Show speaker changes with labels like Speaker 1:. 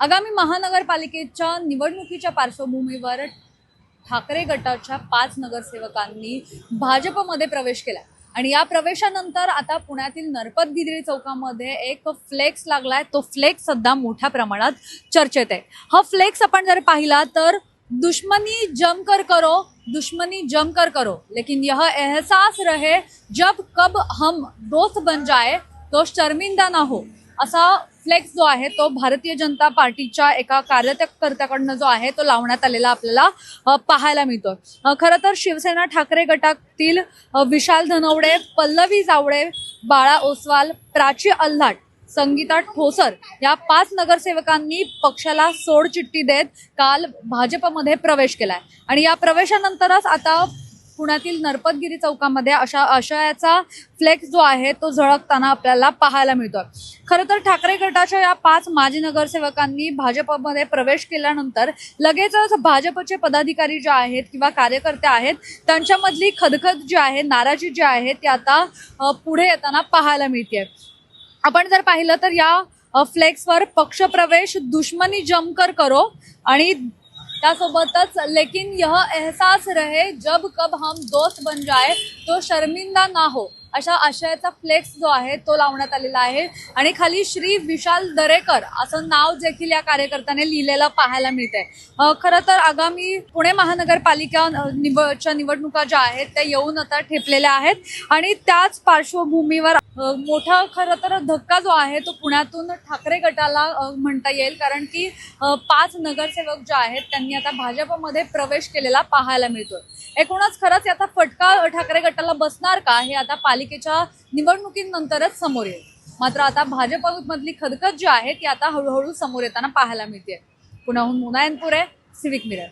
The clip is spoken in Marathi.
Speaker 1: आगामी महानगरपालिकेच्या निवडणुकीच्या पार्श्वभूमीवर ठाकरे गटाच्या पाच नगरसेवकांनी भाजपमध्ये प्रवेश केला आणि या प्रवेशानंतर आता पुण्यातील नरपतगिरी चौकामध्ये एक फ्लेक्स लागलाय. तो फ्लेक्स सध्या मोठ्या प्रमाणात चर्चेत आहे. हा फ्लेक्स आपण जर पाहिला तर दुश्मनी जमकर करो दुश्मनी जमकर करो. लेकिन यह एहसास रहे जब कब हम दोस्त बन जाए तो शर्मिंदा ना हो असा फ्लेक्स जो आहे तो भारतीय जनता पार्टीच्या एका कार्यकर्त्याकडनं जो आहे तो लावण्यात आलेला आपल्याला पाहायला मिळतो खरं तर शिवसेना ठाकरे गटातील विशाल धनवडे पल्लवी जावडे बाळा ओसवाल प्राची अल्हाट संगीता ठोसर या पाच नगरसेवकांनी पक्षाला सोडचिठ्ठी देत काल भाजपमध्ये प्रवेश केलाय. आणि या प्रवेशानंतरच आता पुण्यातील नरपतगिरी चौकामध्ये अशा आशयाचा फ्लेक्स जो आहे तो झळकताना आपल्याला पाहायला मिळतो खरं तर ठाकरे गटाच्या या पाच माजी नगरसेवकांनी भाजपमध्ये प्रवेश केल्यानंतर लगेचच भाजपचे पदाधिकारी जे आहेत किंवा कार्यकर्ते आहेत त्यांच्यामधली खदखद जी आहे नाराजी जी आहे ती आता पुढे येताना पाहायला मिळते आपण जर पाहिलं तर या फ्लेक्सवर पक्षप्रवेश दुश्मनी जमकर करो आणि त्यासोबतच लेकिन यह एहसास रहे जब कब हम दोस्त बन जाए तो शर्मिंदा ना हो। अशा आशयाचा फ्लेक्स जो आहे तो लावण्यात आलेला आहे. आणि खाली श्री विशाल दरेकर असं नाव देखील या कार्यकर्त्याने लिहिलेलं पाहायला मिळतंय. आहे खरं तर आगामी पुणे महानगरपालिका निवडच्या निवडणुका ज्या आहेत त्या येऊन आता ठेपलेल्या आहेत. आणि त्याच पार्श्वभूमीवर मोठा खरं तर धक्का जो आहे तो पुण्यातून ठाकरे गटाला म्हणता येईल. कारण की पाच नगरसेवक जे आहेत त्यांनी आता भाजपमध्ये प्रवेश केलेला पाहायला मिळतोय. एकूणच खरंच याचा फटका ठाकरे गटाला बसणार का हे आता पालिकेच्या निवडणुकीनंतरच समोर येईल. मात्र आता भाजपमधली खदखद जी आहे ती आता हळूहळू समोर येताना पाहायला मिळते पुण्याहून आहे सिविक मिरर